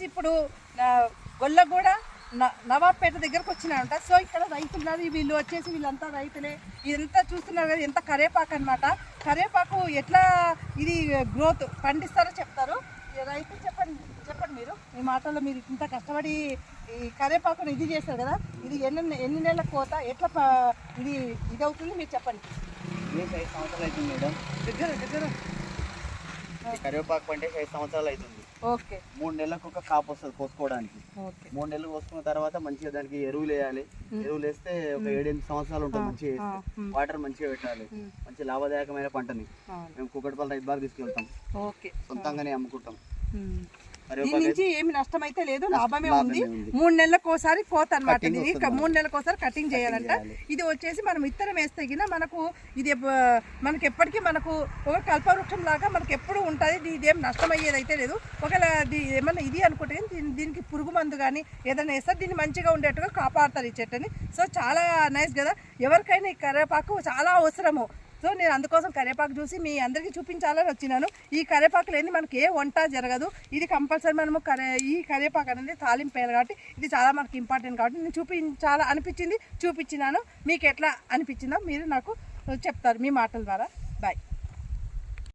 వచ్చేసి ఇప్పుడు గొల్లగూడ న- నవాబ్పేట దగ్గరకు వచ్చినాయంట. సో ఇక్కడ రైతులు వీళ్ళు వచ్చేసి వీళ్ళంతా రైతులే. ఇదంతా చూస్తున్నారు కదా ఎంత కరేపాకు అనమాట కరేపాకు ఎట్లా ఇది గ్రోత్ పండిస్తారో చెప్తారు. రైతు చెప్పండి చెప్పండి మీరు. మీ మాటల్లో మీరు ఇంత కష్టపడి ఈ కరేపాకును ఇది చేస్తారు కదా ఇది ఎన్ని ఎన్ని నెలల కోత ఎట్లా ఇది ఇది అవుతుంది మీరు చెప్పండి. ఐదు సంవత్సరాలు అవుతుంది మేడం. దగ్గర దగ్గర. కరివేపాకు పంటే ఐదు సంవత్సరాలు అవుతుంది. ఓకే. మూడు నెలలకు ఒక కాపు వస్తుంది కోసుకోవడానికి. మూడు నెలలు కోసుకున్న తర్వాత మంచిగా దానికి ఎరువులు వేయాలి ఎరువులు వేస్తే ఒక ఏడెనిమిది సంవత్సరాలు ఉంటుంది మంచిగా వేస్తే. వాటర్ మంచిగా పెట్టాలి. మంచి లాభదాయకమైన పంటని. మేము కుక్కటిపల్లి రైతు బాగా తీసుకెళ్తాం. ఓకే. సొంతంగానే అమ్ముకుంటాం. దీని నుంచి ఏమి నష్టం అయితే లేదు లాభమే ఉంది. మూడు నెలలకు ఒకసారి కోత అనమాట వస్తుంది మూడు నెలలకు ఒకసారి కటింగ్ చేయాలంట. చేయాలి. ఇది వచ్చేసి మనం ఇత్తనం వేస్తే గిన మనకు ఇది మనకి ఎప్పటికీ మనకు ఒక కల్పవృక్షం లాగా మనకి ఎప్పుడు ఉంటుంది. ఇది నష్టం అయ్యేది అయితే లేదు. ఒకవేళ ఏమన్నా ఇది అనుకుంటే దీనికి పురుగు మందు కానీ ఏదైనా వేస్తారు దీన్ని మంచిగా ఉండేట్టుగా కాపాడతారు ఈ చెట్టుని. సో చాలా నైస్ కదా. ఎవరికైనా ఈ కరివేపాకు చాలా అవసరము. సో నేను అందుకోసం కరేపాకు చూసి మీ అందరికీ చూపించాలని వచ్చినాను. ఈ కరేపాకు లేని మనకి ఏ వంట జరగదు. ఇది కంపల్సరీ మనము కరే ఈ కరేపాకు అనేది తాలింపు వేయాలి కాబట్టి ఇది చాలా మనకి ఇంపార్టెంట్ కాబట్టి నేను చూపించాలా అనిపించింది చూపించినాను. మీకు ఎట్లా అనిపించిందో మీరు నాకు చెప్తారు మీ మాటల ద్వారా. బాయ్